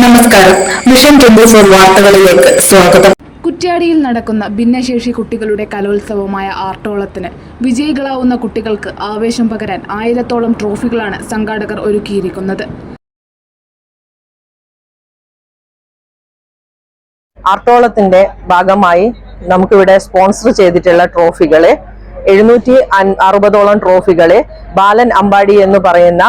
നമസ്കാരം. Mission twenty four വാർത്തകളിലേക്ക് സ്വാഗതം. കുറ്റ്യാടിയിൽ നടക്കുന്ന ഭിന്നശേഷി കുട്ടികളുടെ കലോത്സവമായ ആർട്ടോളത്തിന് വിജയികളാവുന്ന കുട്ടികൾക്ക് ആവേശം പകരാൻ ആയിരത്തോളം ട്രോഫികളാണ് സംഘാടകർ ഒരുക്കിയിരിക്കുന്നത്. ആർട്ടോളത്തിന്റെ ഭാഗമായി നമുക്കിവിടെ സ്പോൺസർ ചെയ്തിട്ടുള്ള ട്രോഫികൾ എഴുന്നൂറ്റി അൻ- അറുപതോളം ട്രോഫികൾ ബാലൻ അമ്പാടി എന്ന് പറയുന്ന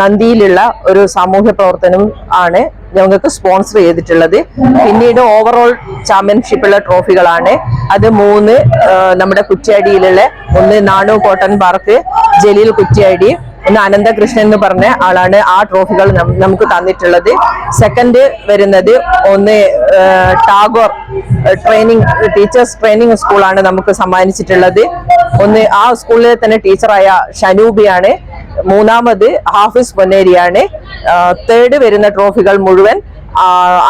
നന്ദിയിലുള്ള ഒരു സാമൂഹ്യ പ്രവർത്തനം ആണ് ഞങ്ങൾക്ക് സ്പോൺസർ ചെയ്തിട്ടുള്ളത്. പിന്നീട് ഓവറോൾ ചാമ്പ്യൻഷിപ്പുള്ള ട്രോഫികളാണ് അത് മൂന്ന് നമ്മുടെ കുറ്റ്യാടിയിലുള്ള ഒന്ന് നാണു കോട്ടൺ പാർക്ക് ജലീൽ കുറ്റ്യാടി ഒന്ന് അനന്തകൃഷ്ണൻ എന്ന് പറഞ്ഞ ആളാണ് ആ ട്രോഫികൾ നമുക്ക് തന്നിട്ടുള്ളത്. സെക്കൻഡ് വരുന്നത് ഒന്ന് ടാഗോർ ട്രെയിനിങ് ടീച്ചേഴ്സ് ട്രെയിനിങ് സ്കൂളാണ് നമുക്ക് സമ്മാനിച്ചിട്ടുള്ളത്. ഒന്ന് ആ സ്കൂളിലെ തന്നെ ടീച്ചറായ ഷനൂബിയാണ്. മൂന്നാമത് ഹാഫിസ് പൊന്നേരിയാണ് തേർഡ് വരുന്ന ട്രോഫികൾ മുഴുവൻ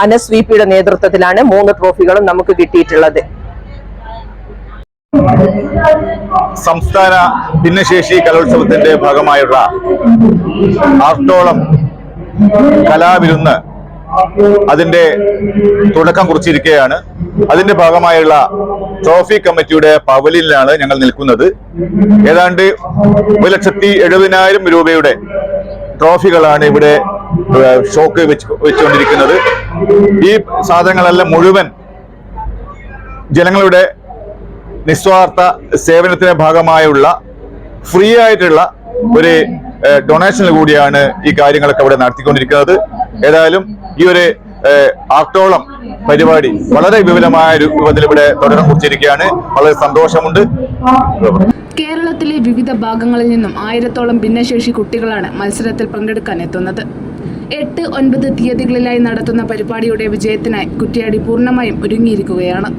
അനസ് വി പിയുടെ നേതൃത്വത്തിലാണ് മൂന്ന് ട്രോഫികളും നമുക്ക് കിട്ടിയിട്ടുള്ളത്. സംസ്ഥാന ഭിന്നശേഷി കലോത്സവത്തിന്റെ ഭാഗമായുള്ള ആർട്ടോളം കലാവിരുന്ന് അതിന്റെ തുടക്കം കുറിച്ചിരിക്കുകയാണ്. അതിന്റെ ഭാഗമായുള്ള ട്രോഫി കമ്മിറ്റിയുടെ പവലിലാണ് ഞങ്ങൾ നിൽക്കുന്നത്. ഏതാണ്ട് ഒരു ലക്ഷത്തി എഴുപതിനായിരം രൂപയുടെ ട്രോഫികളാണ് ഇവിടെ ഷോക്ക് വെച്ച് വെച്ചുകൊണ്ടിരിക്കുന്നത്. ഈ സാധനങ്ങളെല്ലാം മുഴുവൻ ജനങ്ങളുടെ നിസ്വാർത്ഥ സേവനത്തിന്റെ ഭാഗമായുള്ള ഫ്രീ ആയിട്ടുള്ള ഒരു ഡൊണേഷനിൽ കൂടിയാണ് ഈ കാര്യങ്ങളൊക്കെ ഇവിടെ നടത്തിക്കൊണ്ടിരിക്കുന്നത്. ഏതായാലും ഈ ഒരു ആർട്ടോളം പരിപാടി. വളരെ വിപുലമായ രൂപത്തിൽ ഇവിടെ തുടരം കുറിച്ചിരിക്കുകയാണ്. വളരെ സന്തോഷമുണ്ട്. കേരളത്തിലെ വിവിധ ഭാഗങ്ങളിൽ നിന്നും ആയിരത്തോളം ഭിന്നശേഷി കുട്ടികളാണ് മത്സരത്തിൽ പങ്കെടുക്കാൻ എത്തുന്നത്. എട്ട് ഒൻപത് തീയതികളിലായി നടത്തുന്ന പരിപാടിയുടെ വിജയത്തിനായി കുറ്റിയാടി പൂർണമായും ഒരുങ്ങിയിരിക്കുകയാണ്.